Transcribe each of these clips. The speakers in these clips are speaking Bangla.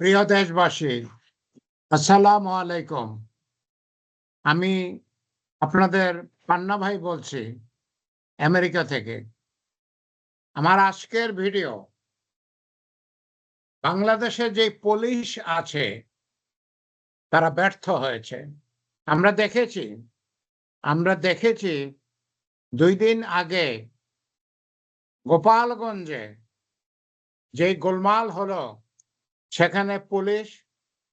প্রিয় দেশবাসী, আসসালামু আলাইকুম। আমি আপনাদের পান্না ভাই বলছি, আমেরিকা থেকে। আমার আজকের ভিডিও বাংলাদেশে যে পুলিশ আছে, তারা ব্যর্থ হয়েছে। আমরা দেখেছি আমরা দেখেছি দুই দিন আগে গোপালগঞ্জে যে গোলমাল হলো সেখানে পুলিশ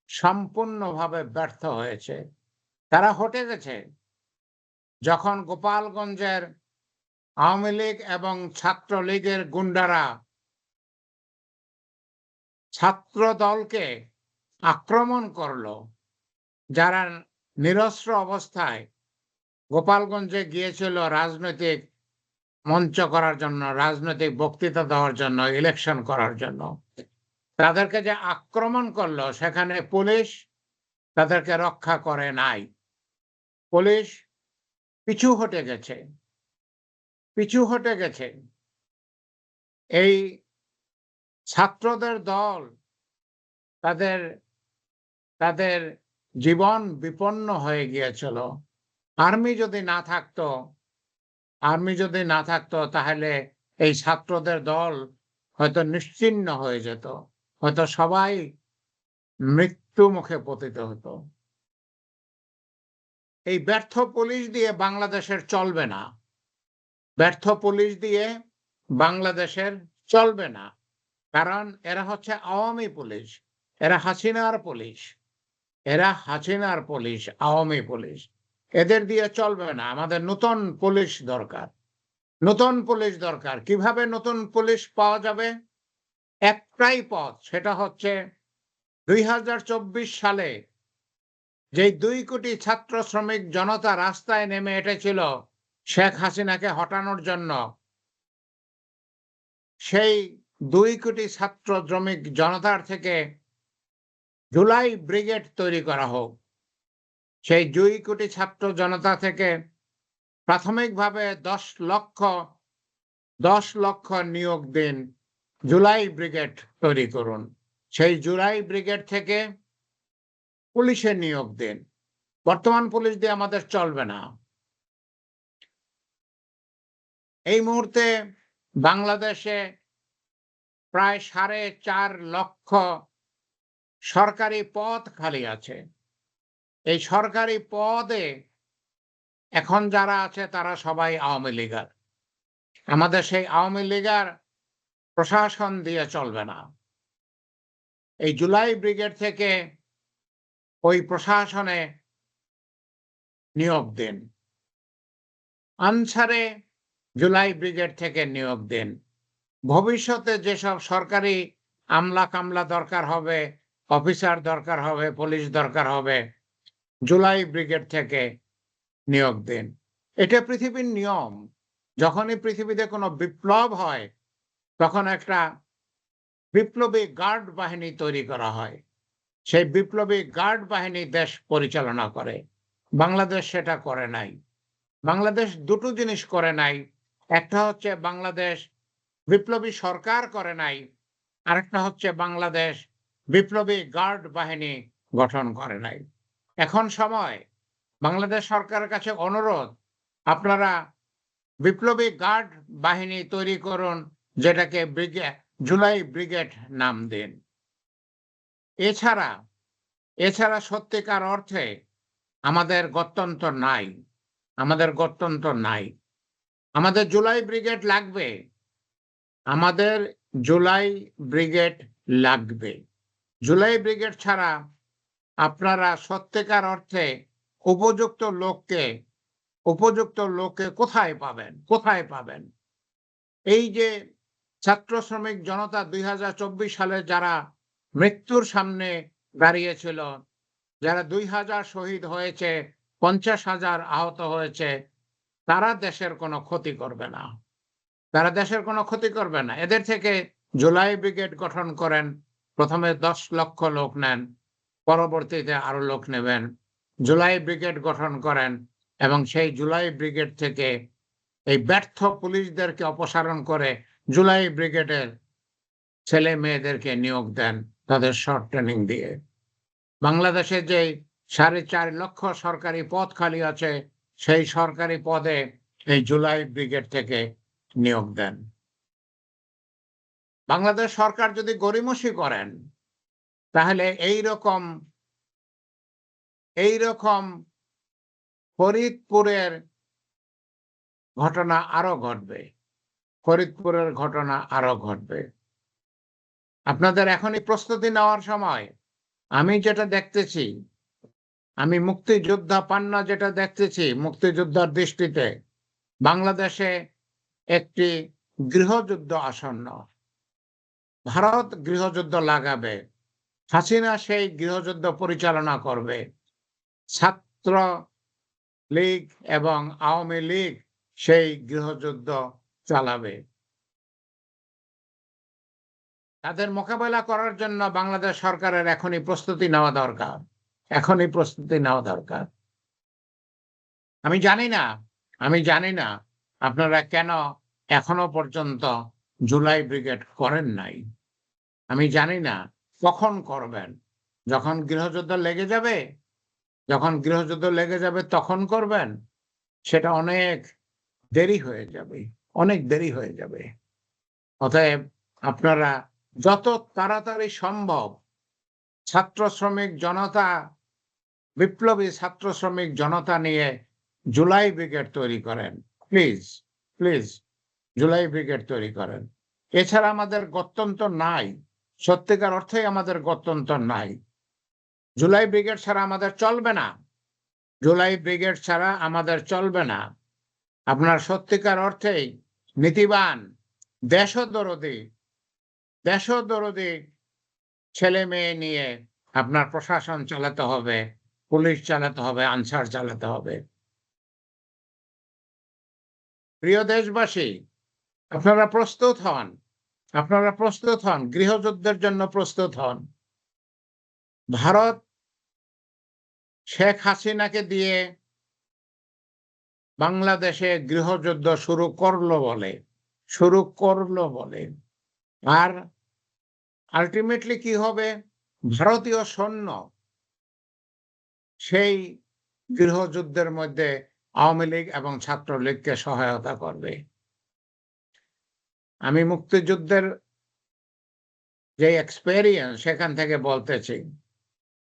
সম্পূর্ণভাবে ব্যর্থ হয়েছে। তারা হটে গেছে। যখন গোপালগঞ্জের আওয়ামী লীগ এবং ছাত্রলীগের গুন্ডারা ছাত্র দলকে আক্রমণ করল, যারা নিরস্ত্র অবস্থায় গোপালগঞ্জে গিয়েছিল রাজনৈতিক মঞ্চ করার জন্য, রাজনৈতিক বক্তৃতা দেওয়ার জন্য ইলেকশন করার জন্য। তাদেরকে যে আক্রমণ করল, সেখানে পুলিশ তাদেরকে রক্ষা করে নাই। পুলিশ পিছু হটে গেছে। পিছু হটে গেছে। এই ছাত্রদের দল তাদের তাদের জীবন বিপন্ন হয়ে গিয়েছিল। আর্মি যদি না থাকতো, আর্মি যদি না থাকতো, তাহলে এই ছাত্রদের দল হয়তো নিশ্চিন্ন হয়ে যেত। হয়তো সবাই মৃত্যু মুখে পতিত হতো। এই ব্যর্থ পুলিশ দিয়ে বাংলাদেশের চলবে না। ব্যর্থ পুলিশ দিয়ে বাংলাদেশের চলবে না। কারণ এরা হচ্ছে আওয়ামী পুলিশ, এরা হাসিনার পুলিশ, এরা হাসিনার পুলিশ, আওয়ামী পুলিশ। এদের দিয়ে চলবে না। আমাদের নতুন পুলিশ দরকার। নতুন পুলিশ দরকার। কীভাবে নতুন পুলিশ পাওয়া যাবে? একটাই পথ, সেটা হচ্ছে দুই হাজার চব্বিশ সালে যে দুই কোটি ছাত্র শ্রমিক জনতা রাস্তায় নেমে এটেছিল শেখ হাসিনাকে হটানোর জন্য, সেই দুই কোটি ছাত্র শ্রমিক জনতার থেকে জুলাই ব্রিগেড তৈরি করা হোক। সেই দুই কোটি ছাত্র জনতা থেকে প্রাথমিকভাবে দশ লক্ষ দশ লক্ষ নিয়োগ দিন জুলাই ব্রিগেড তৈরি করুন। সেই জুলাই ব্রিগেড থেকে পুলিশে নিয়োগ দিন। বর্তমান পুলিশ দিয়ে আমাদের চলবে না। এই মুহূর্তে বাংলাদেশে প্রায় সাড়ে চার লক্ষ সরকারি পদ খালি আছে। এই সরকারি পদে এখন যারা আছে তারা সবাই আওয়ামী লীগার। আমাদের সেই আওয়ামী লীগার প্রশাসন দিয়ে চলবে না। এই জুলাই ব্রিগেড থেকে ওই প্রশাসনে নিয়োগ দিন। আনসারে জুলাই ব্রিগেড থেকে নিয়োগ দিন। ভবিষ্যতে যেসব সরকারি আমলা কামলা দরকার হবে, অফিসার দরকার হবে, পুলিশ দরকার হবে, জুলাই ব্রিগেড থেকে নিয়োগ দিন। এটা পৃথিবীর নিয়ম। যখনই পৃথিবীতে কোনো বিপ্লব হয় তখন একটা বিপ্লবী গার্ড বাহিনী তৈরি করা হয়। সেই বিপ্লবী গার্ড বাহিনী দেশ পরিচালনা করে। বাংলাদেশ সেটা করে নাই। বাংলাদেশ দুটো জিনিস করে নাই। একটা হচ্ছে বাংলাদেশ বিপ্লবী সরকার করে নাই। আরেকটা হচ্ছে বাংলাদেশ বিপ্লবী গার্ড বাহিনী গঠন করে নাই। এখন সময়। বাংলাদেশ সরকারের কাছে অনুরোধ, আপনারা বিপ্লবী গার্ড বাহিনী তৈরি করুন যেটাকে ব্রিগেড, জুলাই ব্রিগেড নাম দিন। এছাড়া এছাড়া সত্যিকার অর্থে আমাদের গত্যন্তর নাই, আমাদের গত্যন্তর নাই। আমাদের জুলাই ব্রিগেড লাগবে, আমাদের জুলাই ব্রিগেড লাগবে। জুলাই ব্রিগেড ছাড়া আপনারা সত্যিকার অর্থে উপযুক্ত লোককে উপযুক্ত লোককে কোথায় পাবেন কোথায় পাবেন? এই যে ছাত্র শ্রমিক জনতা দুই হাজার চব্বিশ সালে যারা মৃত্যুর সামনে দাঁড়িয়েছিল, যারা দুই হাজার শহীদ হয়েছে, পঞ্চাশ হাজার আহত হয়েছে, তারা দেশের কোনো ক্ষতি করবে না। তারা দেশের কোনো ক্ষতি করবে না। এদের থেকে জুলাই ব্রিগেড গঠন করেন, প্রথমে দশ লক্ষ লোক নেন, পরবর্তীতে আরও লোক নেবেন, জুলাই ব্রিগেড গঠন করেন এবং সেই জুলাই ব্রিগেড থেকে এই ব্যর্থ পুলিশদেরকে অপসারণ করে জুলাই ব্রিগেডের ছেলে মেয়েদেরকে নিয়োগ দেন তাদের শর্ট ট্রেনিং দিয়ে। বাংলাদেশে যে সাড়ে চার লক্ষ সরকারি পদ খালি আছে, সেই সরকারি পদে এই জুলাই ব্রিগেড থেকে নিয়োগ দেন। বাংলাদেশ সরকার যদি গরিমসি করেন, তাহলে এই রকম এই রকম ফরিদপুরের ঘটনা আরও ঘটবে। ফরিদপুরের ঘটনা আরও ঘটবে। আপনাদের এখনই প্রস্তুতি নেওয়ার সময় আমি যেটা দেখতেছি, আমি মুক্তিযোদ্ধা পান্না যেটা দেখতেছি মুক্তিযোদ্ধার দৃষ্টিতে, বাংলাদেশে একটি গৃহযুদ্ধ আসন্ন। ভারত গৃহযুদ্ধ লাগাবে, হাসিনা সেই গৃহযুদ্ধ পরিচালনা করবে। ছাত্র লীগ এবং আওয়ামী লীগ সেই গৃহযুদ্ধ চালাবে। তাদের মোকাবেলা করার জন্য বাংলাদেশ সরকারের এখনই প্রস্তুতি নেওয়া দরকার। এখনই প্রস্তুতি নেওয়া দরকার। আমি জানি না, আমি জানি না আপনারা কেন এখনও পর্যন্ত জুলাই ব্রিগেড করেন নাই। আমি জানি না কখন করবেন। যখন গৃহযুদ্ধ লেগে যাবে, যখন গৃহযুদ্ধ লেগে যাবে তখন করবেন। সেটা অনেক দেরি হয়ে যাবে। অনেক দেরি হয়ে যাবে। অতএব আপনারা যত তাড়াতাড়ি সম্ভব ছাত্র শ্রমিক জনতা, বিপ্লবী ছাত্র শ্রমিক জনতা নিয়ে জুলাই ব্রিগেড তৈরি করেন। প্লিজ প্লিজ জুলাই ব্রিগেড তৈরি করেন। এছাড়া আমাদের গত্যন্তর নাই। সত্যিকার অর্থেই আমাদের গত্যন্তর নাই। জুলাই ব্রিগেড ছাড়া আমাদের চলবে না। জুলাই ব্রিগেড ছাড়া আমাদের চলবে না। আপনার সত্যিকার অর্থেই নীতিবান। দেশদরদি দেশদরদি ছেলে মেয়ে নিয়ে আপনার প্রশাসন চালাতে হবে, পুলিশ চালাতে হবে, আনসার চালাতে হবে। প্রিয় দেশবাসী, আপনারা প্রস্তুত হন, আপনারা প্রস্তুত হন, গৃহযুদ্ধের জন্য প্রস্তুত হন। ভারত শেখ হাসিনাকে দিয়ে বাংলাদেশে গৃহযুদ্ধ শুরু করল বলে শুরু করল বলে। আর আলটিমেটলি কি হবে? ভারতীয় সৈন্য সেই গৃহযুদ্ধের মধ্যে আওয়ামী লীগ এবং ছাত্রলীগকে সহায়তা করবে। আমি মুক্তিযুদ্ধের যে এক্সপেরিয়েন্স সেখান থেকে বলতেছি।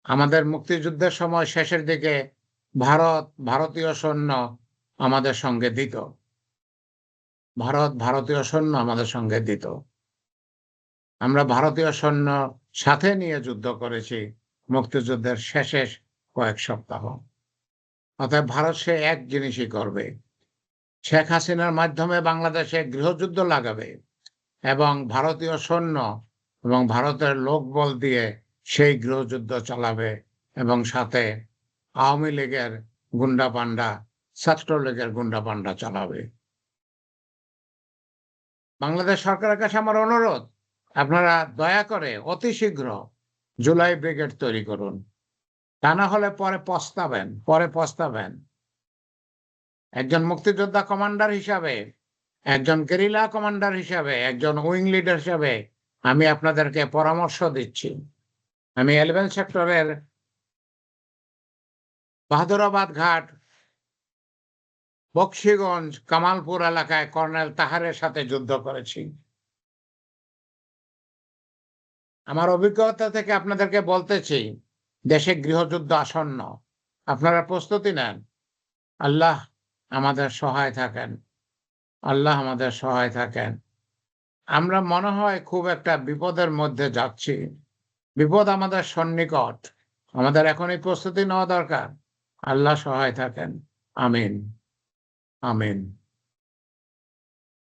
আমাদের মুক্তিযুদ্ধের সময় শেষের দিকে ভারত ভারতীয় সৈন্য আমাদের সঙ্গে দিত। ভারত, ভারতীয় সৈন্য আমাদের সঙ্গে দিত। আমরা ভারতীয় সৈন্য সাথে নিয়ে যুদ্ধ করেছি মুক্তিযুদ্ধের শেষের কয়েক সপ্তাহ। অতএব ভারত সে এক জিনিসই করবে। শেখ হাসিনার মাধ্যমে বাংলাদেশে গৃহযুদ্ধ লাগাবে এবং ভারতীয় সৈন্য এবং ভারতের লোকবল দিয়ে সেই গৃহযুদ্ধ চালাবে এবং সাথে আওয়ামী লীগের গুন্ডা পান্ডা ছাত্রলীগের গুন্ডা পান্ডা চালাবে। বাংলাদেশ সরকারের কাছে আমার অনুরোধ, আপনারা দয়া করে অতি শীঘ্র জুলাই ব্রিগেড তৈরি করুন। তা না হলে পরে পস্তাবেন পরে পস্তাবেন। একজন মুক্তিযোদ্ধা কমান্ডার হিসাবে, একজন গেরিলা কমান্ডার হিসাবে, একজন উইং লিডার হিসাবে আমি আপনাদেরকে পরামর্শ দিচ্ছি। আমি এলেভেন সেক্টরের বাহাদুরাবাদ ঘাট বক্সিগঞ্জ কামালপুর এলাকায় কর্নেল তাহারের সাথে যুদ্ধ করেছি। আমার অভিজ্ঞতা থেকে আপনাদেরকে বলতেছি, দেশে গৃহযুদ্ধ আসন্ন। আপনারা প্রস্তুতি নেন। আল্লাহ আমাদের সহায় থাকেন। আল্লাহ আমাদের সহায় থাকেন। আমরা মনে হয় খুব একটা বিপদের মধ্যে যাচ্ছি। বিপদ আমাদের সন্নিকট। আমাদের এখনই প্রস্তুতি নেওয়া দরকার। আল্লাহ সহায় থাকেন। আমিন। আমিন